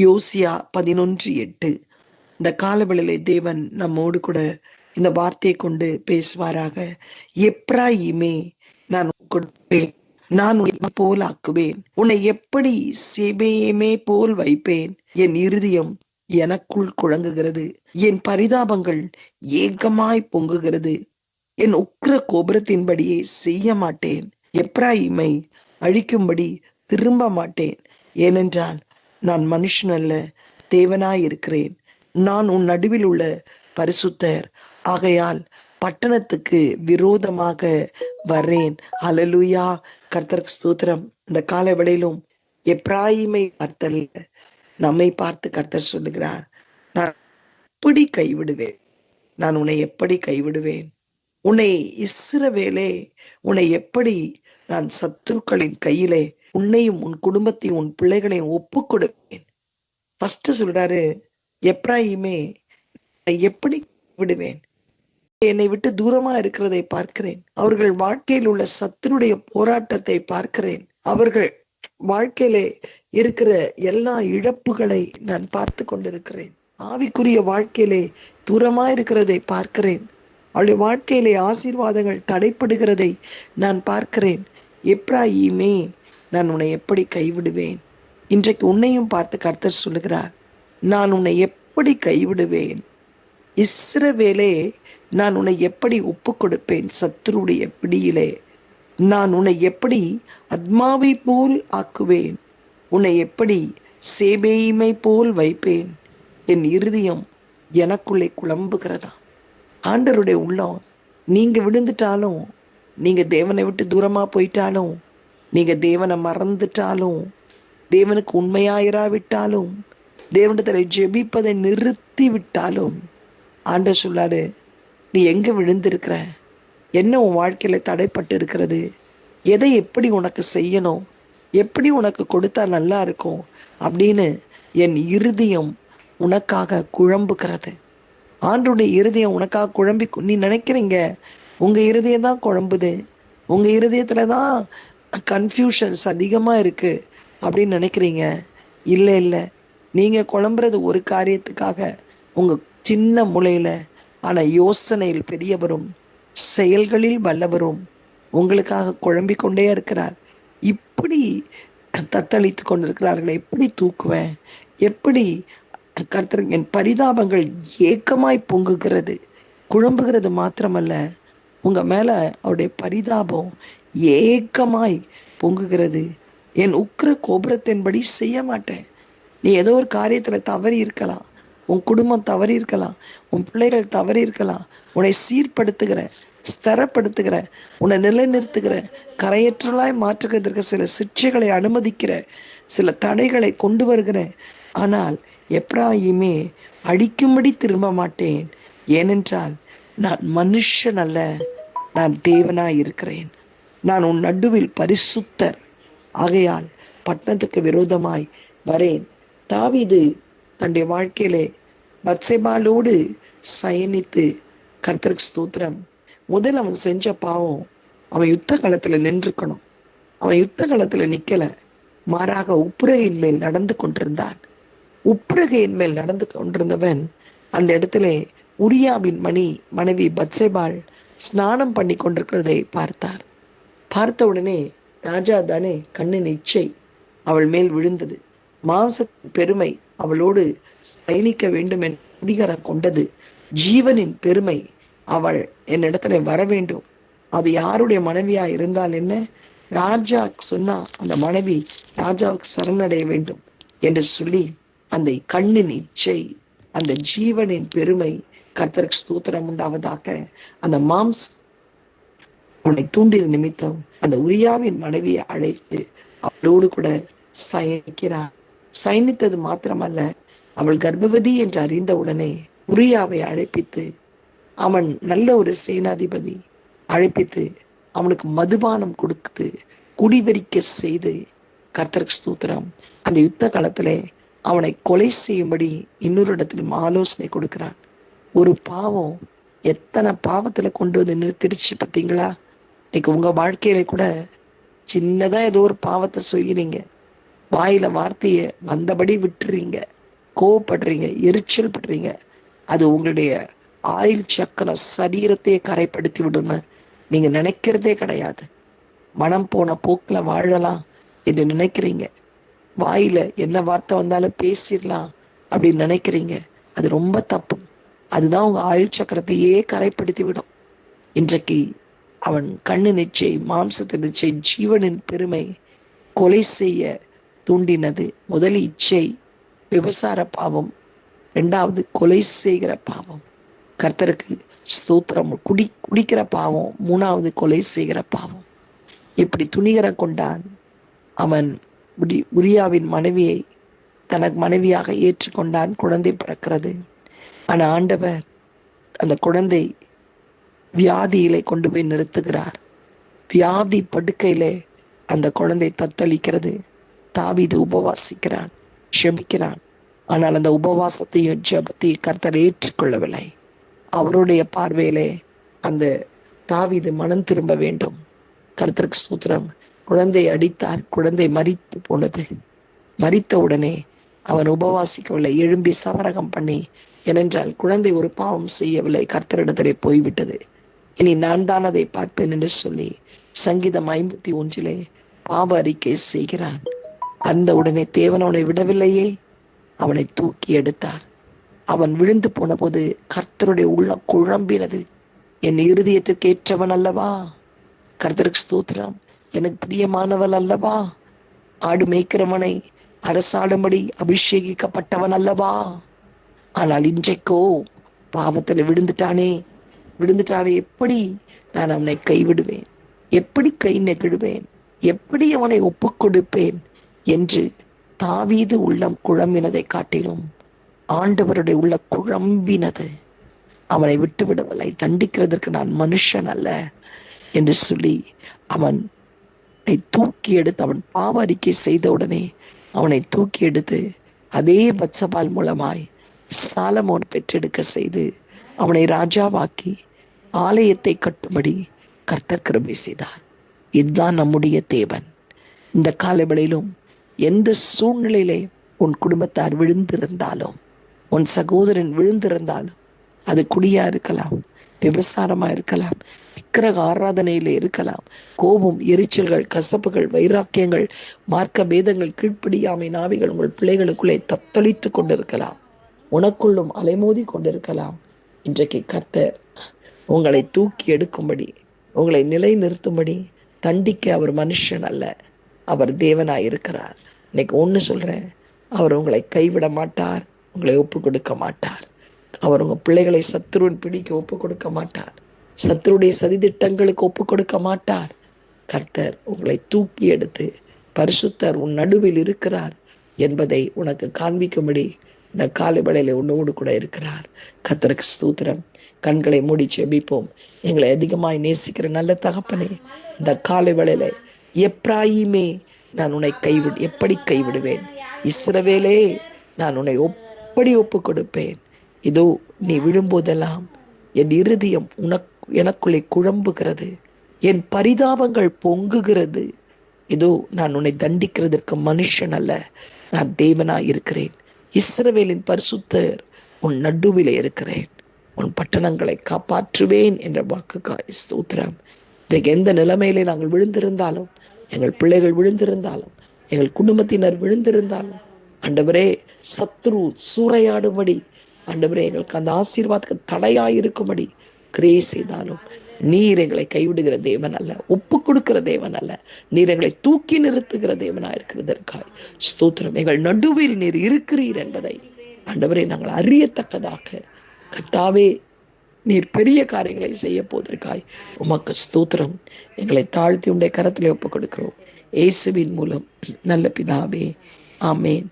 யோசியா பதினொன்று எட்டு. இந்த காலவெளியிலே தேவன் நம்மோடு கூட இந்த வார்த்தையை கொண்டு பேசுவாராக. எப்ராயிமே நான் கொடுப்பேன். நான் உன்னை போல் ஆக்குவேன். உன்னை எப்படி சேபேயமே போல் வைப்பேன். என் இருதயம் எனக்குள் குழங்குகிறது. என் பரிதாபங்கள் ஏகமாய் பொங்குகிறது. என் உக்கிர கோபுரத்தின்படியே செய்ய மாட்டேன் எப்ராயிமை அழிக்கும்படி திரும்ப மாட்டேன். ஏனென்றால் நான் மனுஷன் அல்ல தேவனாய் இருக்கிறேன். நான் உன் நடுவில் உள்ள பரிசுத்தர். ஆகையால் பட்டணத்துக்கு விரோதமாக வர்றேன். அலலுயா கர்த்தருக்கு ஸ்தோத்திரம். இந்த கால விடையிலும் எப்ராயிமை பார்த்தல்ல. நம்மை பார்த்து கர்த்தர் சொல்லுகிறார் நான் எப்படி கைவிடுவேன்? நான் உன்னை எப்படி கைவிடுவேன்? உன்னை இஸ்ரவேலே உன்னை எப்படி நான் சத்துருக்களின் கையிலே உன்னையும் உன் குடும்பத்தையும் உன் பிள்ளைகளையும் ஒப்பு கொடுப்பேன் ஃபர்ஸ்ட் சொல்றாரு எப்ராஹிமே எப்படி விடுவேன்? என்னை விட்டு தூரமா இருக்கிறதை பார்க்கிறேன். அவர்கள் வாழ்க்கையில் உள்ள சத்துருடைய போராட்டத்தை பார்க்கிறேன். அவர்கள் வாழ்க்கையிலே இருக்கிற எல்லா இழப்புகளை நான் பார்த்து கொண்டிருக்கிறேன். ஆவிக்குரிய வாழ்க்கையிலே தூரமா இருக்கிறதை பார்க்கிறேன். அவளுடைய வாழ்க்கையிலே ஆசீர்வாதங்கள் தடைப்படுகிறதை நான் பார்க்கிறேன். எப்ராஹிமே நான் உன்னை எப்படி கைவிடுவேன்? இன்றைக்கு உன்னையும் பார்த்து கர்த்தர் சொல்லுகிறார் நான் உன்னை எப்படி கைவிடுவேன்? இஸ்ரவேலே நான் உன்னை எப்படி ஒப்பு கொடுப்பேன் சத்துருடைய பிடியிலே? நான் உன்னை எப்படி அத்மாவை போல் ஆக்குவேன்? உன்னை எப்படி சேபேய்மை போல் வைப்பேன்? என் இருதயம் எனக்குள்ளே குழம்புகிறதா? ஆண்டருடைய உள்ளம் நீங்க விழுந்துட்டாலும் நீங்க தேவனை விட்டு தூரமா போயிட்டாலும் நீங்க தேவனை மறந்துட்டாலும் தேவனுக்கு உண்மையாயிராவிட்டாலும் தேவனிடத்துல ஜெபிப்பதை நிறுத்தி விட்டாலும் ஆண்ட சொல்லாரு நீ எங்க விழுந்திருக்கிற? என்ன உன் வாழ்க்கையில தடைப்பட்டு இருக்கிறது எதை எப்படி உனக்கு செய்யணும்? எப்படி உனக்கு கொடுத்தா நல்லா இருக்கும்? அப்படின்னு என் இருதயம் உனக்காக குழம்புகிறது. ஆண்டுடைய இருதயம் உனக்காக குழம்பி நீ நினைக்கிறீங்க உங்க இருதயம் தான் குழம்புது. உங்க இருதயத்துல தான் கன்ஃபியூஷன்ஸ் அதிகமாக இருக்கு அப்படின்னு நினைக்கிறீங்க? இல்லை இல்லை. நீங்கள் குழம்புறது ஒரு காரியத்துக்காக உங்க சின்ன முளையில ஆனால் யோசனையில் பெரியவரும் செயல்களில் வல்லவரும் உங்களுக்காக குழம்பிக் கொண்டே இருக்கிறார். இப்படி தத்தளித்து கொண்டிருக்கிறார்கள். எப்படி தூக்குவேன்? எப்படி கர்த்தர் என் பரிதாபங்கள் ஏக்கமாய் பொங்குகிறது? குழம்புகிறது மாத்திரமல்ல உங்கள் மேல அவருடைய பரிதாபம் ஏக்கமாய் பொங்குகிறது. என் உக்கிர கோபுரத்தின்படி செய்ய மாட்டேன். நீ ஏதோ ஒரு காரியத்தில் தவறி இருக்கலாம். உன் குடும்பம் தவறி இருக்கலாம். உன் பிள்ளைகள் தவறி இருக்கலாம். உன்னை சீர்படுத்துகிற ஸ்திரப்படுத்துகிற உன்னை நிலைநிறுத்துகிற கரையற்றலாய் மாற்றுகிறதற்கு சில சிக்ஷைகளை அனுமதிக்கிற சில தடைகளை கொண்டு வருகிற. ஆனால் எப்படாயுமே அடிக்கும்படி திரும்ப மாட்டேன். ஏனென்றால் நான் மனுஷன் அல்ல நான் தேவனாய் இருக்கிறேன். நான் உன் நடுவில் பரிசுத்தர். ஆகையால் பட்டணத்துக்கு விரோதமாய் வரேன். தாவிது தன்னுடைய வாழ்க்கையிலே பத்சேபாலோடு சயனித்து கர்த்தருக்கு ஸ்தோத்திரம். முதல் அவன் செஞ்ச பாவம் அவன் யுத்த காலத்துல நின்றுக்கணும். அவன் யுத்த காலத்துல நிக்கல. மாறாக உப்புரகையின் மேல் நடந்து கொண்டிருந்தான். உப்புரகையின் மேல் நடந்து கொண்டிருந்தவன் அந்த இடத்துல உரியாவின் மணி மனைவி பத்சேபால் ஸ்நானம் பண்ணி கொண்டிருக்கிறதை பார்த்தார். பார்த்த உடனே ராஜா தானே கண்ணின் இச்சை அவள் மேல் விழுந்தது. மாம்ச பெருமை அவளோடு பயணிக்க வேண்டும் என்ற குடிகரம் கொண்டது. ஜீவனின் பெருமை அவள் என்னிடத்துல வர வேண்டும். அவ யாருடைய மனைவியா இருந்தால் என்ன? ராஜா சொன்னா அந்த மனைவி ராஜாவுக்கு சரணடைய வேண்டும் என்று சொல்லி அந்த கண்ணின் இச்சை அந்த ஜீவனின் பெருமை கர்த்தருக்கு ஸ்தூத்திரம் உண்டாவதாக அந்த மாம்ஸ் அவனை தூண்டியது நிமித்தம் அந்த உரியாவின் மனைவியை அழைத்து அவளோடு கூட சயனிக்கிறார் சயனித்தது மாத்திரமல்ல அவள் கர்ப்பவதி என்று அறிந்த உடனே உரியாவை அழைப்பித்து அவன் நல்ல ஒரு சேனாதிபதி அழைப்பித்து அவனுக்கு மதுபானம் கொடுத்து குடிவரிக்க செய்து கர்த்தர் ஸ்தூத்திரம். அந்த யுத்த காலத்திலே அவனை கொலை செய்யும்படி இன்னொரு இடத்திலும் ஆலோசனை கொடுக்கிறான். ஒரு பாவம் எத்தனை பாவத்துல கொண்டு வந்து நிறுத்திருச்சு பார்த்தீங்களா? இன்னைக்கு உங்க வாழ்க்கையில கூட சின்னதா ஏதோ ஒரு பாவத்தை செய்யறீங்க வாயில வார்த்தைய வந்தபடி விட்டுறீங்க. கோவப்படுறீங்க எரிச்சல் படுறீங்க. அது உங்களுடைய ஆயுள் சக்கரம் சரீரத்தையே கரைப்படுத்தி விடும்னு நீங்க நினைக்கிறதே கிடையாது. மனம் போன போக்குல வாழலாம் என்று நினைக்கிறீங்க. வாயில என்ன வார்த்தை வந்தாலும் பேசிடலாம் அப்படின்னு நினைக்கிறீங்க. அது ரொம்ப தப்பு. அதுதான் உங்க ஆயுள் சக்கரத்தையே கரைப்படுத்தி விடும். இன்றைக்கு அவன் கண்ணு நிச்சை மாம்சத்தின் நிச்சை ஜீவனின் பெருமை கொலை செய்ய தூண்டினது. முதல் இச்சை விபசார பாவம் ரெண்டாவது கொலை செய்கிற பாவம். கர்த்தருக்கு ஸ்தோத்திரம். குடி குடிக்கிற பாவம் மூணாவது கொலை செய்கிற பாவம். இப்படி துணிகர கொண்டான் அவன். உரி உரியாவின் மனைவியை தனக்கு மனைவியாக ஏற்றுக்கொண்டான். குழந்தை பிறக்கிறது. ஆனா ஆண்டவர் அந்த குழந்தை வியாதியிலே கொண்டு போய் நிறுத்துகிறார். வியாதி படுக்கையிலே அந்த குழந்தை தத்தளிக்கிறது. தாவிது உபவாசிக்கிறான் ஷெபிக்கிறான் ஆனால் அந்த உபவாசத்தையும் ஜபத்தையும் கர்த்தர் ஏற்றுக்கொள்ளவில்லை. அவருடைய பார்வையிலே அந்த தாவிது மனம் திரும்ப வேண்டும். கர்த்தருக்கு சூத்திரம் குழந்தை அடித்தார் குழந்தை மறித்து போனது. மறித்த உடனே அவன் உபவாசிக்கவில்லை எழும்பி சவரகம் பண்ணி ஏனென்றால் குழந்தை ஒரு பாவம் செய்யவில்லை கர்த்தரிடத்திலே போய்விட்டது. இனி நான் தான் அதை பார்ப்பேன் என்று சொல்லி சங்கீதம் ஐம்பத்தி ஒன்றிலே பாவ அறிக்கை செய்கிறான். அந்த உடனே தேவன் அவனை விடவில்லையே. அவனை தூக்கி எடுத்தார். அவன் விழுந்து போன போது கர்த்தருடைய உள்ளம் குழம்பினது. என் இருதயத்திற்கு ஏற்றவன் அல்லவா? கர்த்தருக்கு ஸ்தோத்திரம். எனக்கு பிரியமானவன் அல்லவா? ஆடு மேய்க்கிறவனை அரசாடும்படி அபிஷேகிக்கப்பட்டவன் அல்லவா? ஆனால் இன்றைக்கோ பாவத்தில் விழுந்துட்டானே. விழுந்துட்டாலே எப்படி நான் அவனை கைவிடுவேன்? எப்படி கை நெகிழுவேன்? எப்படி அவனை ஒப்புக்கொடுப்பேன் என்று தாவீது உள்ளம் குழம்பினதை காட்டிலும் ஆண்டவருடைய உள்ள குழம்பினது. அவனை விட்டு விடவில்லை. தண்டிக்கிறதற்கு நான் மனுஷன் அல்ல என்று சொல்லி அவன் தூக்கி எடுத்து அவன் பாவ அறிக்கை செய்த உடனே அவனை தூக்கி எடுத்து அதே பச்சபால் மூலமாய் சாலமோன் பெற்றெடுக்க செய்து அவனை ராஜாவாக்கி ஆலயத்தை கட்டும்படி கர்த்தர் கிருபை செய்தார். இதுதான் நம்முடைய தேவன். இந்த காலவெளியிலும் எந்த சூழ்நிலையிலே உன் குடும்பத்தார் விழுந்திருந்தாலும் உன் சகோதரன் விழுந்திருந்தாலும் அது குடியா இருக்கலாம் விபசாரமா இருக்கலாம் விக்கிரக ஆராதனையில இருக்கலாம் கோபம் எரிச்சல்கள் கசப்புகள் வைராக்கியங்கள் மார்க்க பேதங்கள் கீழ்ப்படியாமை நாவிகள் உங்கள் பிள்ளைகளுக்குள்ளே தத்தளித்து கொண்டிருக்கலாம். உனக்குள்ளும் அலைமோதி கொண்டிருக்கலாம். இன்றைக்கு கர்த்தர் உங்களை தூக்கி எடுக்கும்படி உங்களை நிலை நிறுத்தும்படி தண்டிக்க அவர் மனுஷன் அல்ல அவர் தேவனாய் இருக்கிறார். இன்னைக்கு ஒன்று சொல்கிறேன் அவர் உங்களை கைவிட மாட்டார் உங்களை ஒப்பு கொடுக்க மாட்டார். அவர் உங்கள் பிள்ளைகளை சத்ருவின் பிடிக்க ஒப்பு கொடுக்க மாட்டார். சத்ருடைய சதித்திட்டங்களுக்கு ஒப்பு கொடுக்க மாட்டார். கர்த்தர் உங்களை தூக்கி எடுத்து பரிசுத்தர் உன் நடுவில் இருக்கிறார் என்பதை உனக்கு காண்பிக்கும்படி இந்த காலை வேளையில உன்னோடு கூட இருக்கிறார். கத்தருக்கு ஸ்தூத்திரம். கண்களை மூடி செபிப்போம் எங்களை அதிகமாய் நேசிக்கிற நல்ல தகப்பனே இந்த காலை வேளையில எப்ராயிமே நான் உன்னை கைவிடு எப்படி கைவிடுவேன்? இஸ்ரவேலே நான் உன்னை எப்படி ஒப்பு கொடுப்பேன் இதோ நீ விழும்போதெல்லாம் என் இருதயம் உனக்கு எனக்குள்ளே குழம்புகிறது. என் பரிதாபங்கள் பொங்குகிறது. இதோ நான் உன்னை தண்டிக்கிறதற்கு மனுஷன் அல்ல. நான் தேவனாய் இருக்கிறேன். இஸ்ரவேலின் பரிசுத்தர் உன் நடுவிலே இருக்கிறேன். உன் பட்டணங்களை காப்பாற்றுவேன் என்ற வாக்குக்காய். ஸ்தோத்திரம். இன்றைக்கு எந்த நிலைமையிலே நாங்கள் விழுந்திருந்தாலும் எங்கள் பிள்ளைகள் விழுந்திருந்தாலும் எங்கள் குடும்பத்தினர் விழுந்திருந்தாலும் ஆண்டவரே சத்ரு சூறையாடும்படி ஆண்டவரே எங்களுக்கு அந்த ஆசீர்வாதத்துக்கு தடையாயிருக்கும்படி கிரியை செய்தாலும் நீர் எங்களை கைவிடுகிற தேவன் அல்ல ஒப்பு கொடுக்கிற தேவன் அல்ல. நீர் எங்களை தூக்கி நிறுத்துகிற தேவனா இருக்கிறதற்காய். ஸ்தோத்திரம். எங்கள் நடுவில் நீர் இருக்கிறீர் என்பதை ஆண்டவரை நாங்கள் அறியத்தக்கதாக கர்த்தாவே நீர் பெரிய காரியங்களை செய்ய போவதற்காய் உமக்கு ஸ்தோத்திரம். எங்களை தாழ்த்தி உடைய கரத்திலே ஒப்புக் கொடுக்கிறோம். இயேசுவின் மூலம் நல்ல பிதாவே. ஆமேன்.